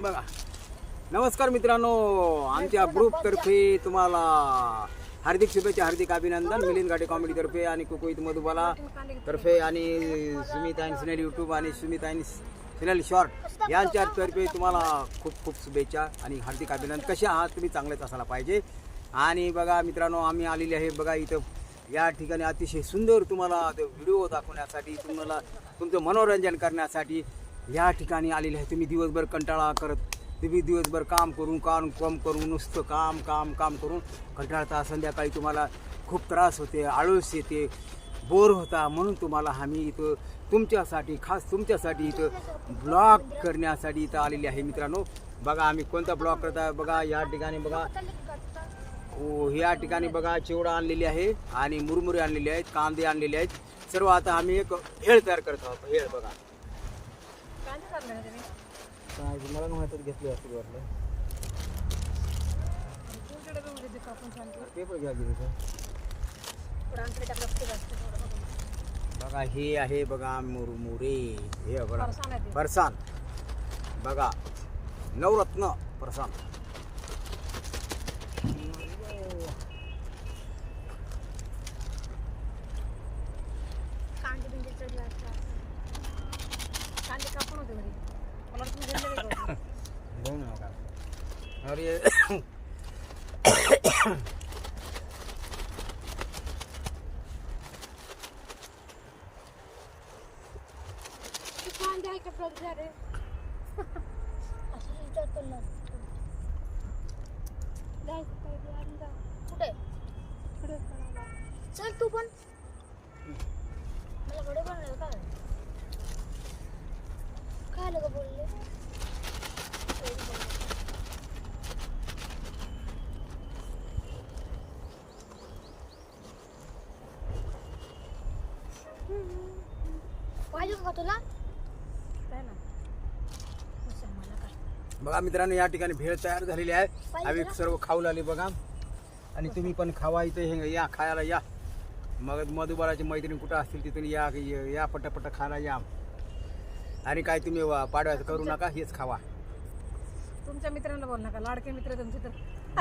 बघा. नमस्कार मित्रांनो आमच्या ग्रुपतर्फे तुम्हाला हार्दिक शुभेच्छा हार्दिक अभिनंदन मिलिंद घाटे कॉमेडीतर्फे आणि कुकुईत मधुबाला तर्फे आणि सुमित आणि सुनील यूट्यूब आणि सुमित आणि सुनील शॉर्ट यांच्यातर्फे तुम्हाला खूप खूप शुभेच्छा आणि हार्दिक अभिनंदन. कसे आहात? तुम्ही चांगलेच असायला पाहिजे. आणि बघा मित्रांनो आम्ही आलेले आहे बघा इथं. या ठिकाणी अतिशय सुंदर तुम्हाला व्हिडिओ दाखवण्यासाठी तुम्हाला तुमचं मनोरंजन करण्यासाठी या ठिकाणी आलेले आहे तुम्ही दिवसभर कंटाळा करत तुम्ही दिवसभर काम करून काम कम करून नुसतं काम काम काम करून कंटाळता. संध्याकाळी तुम्हाला खूप त्रास होते आळस येते बोर होता. म्हणून तुम्हाला आम्ही इथं तुमच्यासाठी खास तुमच्यासाठी इथं ब्लॉग करण्यासाठी इथं आलेले आहे मित्रांनो. बघा आम्ही कोणता ब्लॉग करत? आहे बघा या ठिकाणी बघा. हो या ठिकाणी बघा चिवडा आणलेली आहे आणि मुरमुरे आणलेले आहेत कांदे आणलेले आहेत. सर्व आता आम्ही एक हेळ तयार करत आहोत. हेळ बघा. काय मला माहिती घेतलं असं वाटलं. पेपर घ्या. बघा हे आहे बघा मुरमुरे. हे बघा. फरसान बघा नवरत्न फरसान बघू ना. बघा. अरे कुठे? चल तू पण मला घडे बनलं काय आलं का बोलले पाहिजे का तुला बघा मित्रांनो या ठिकाणी भेळ तयार झालेली आहे. आम्ही सर्व खाऊ लागले बघा. आणि तुम्ही पण खावा इथे. हे या खायला या. मग मधुबाराची मैत्रीण कुठं असतील तिथून या या पटापट खायला या. आणि काय तुम्ही पाडव्याचं करू नका हेच खावा. तुमच्या मित्रांना बोल नका लाडके मित्र तुमचे तर.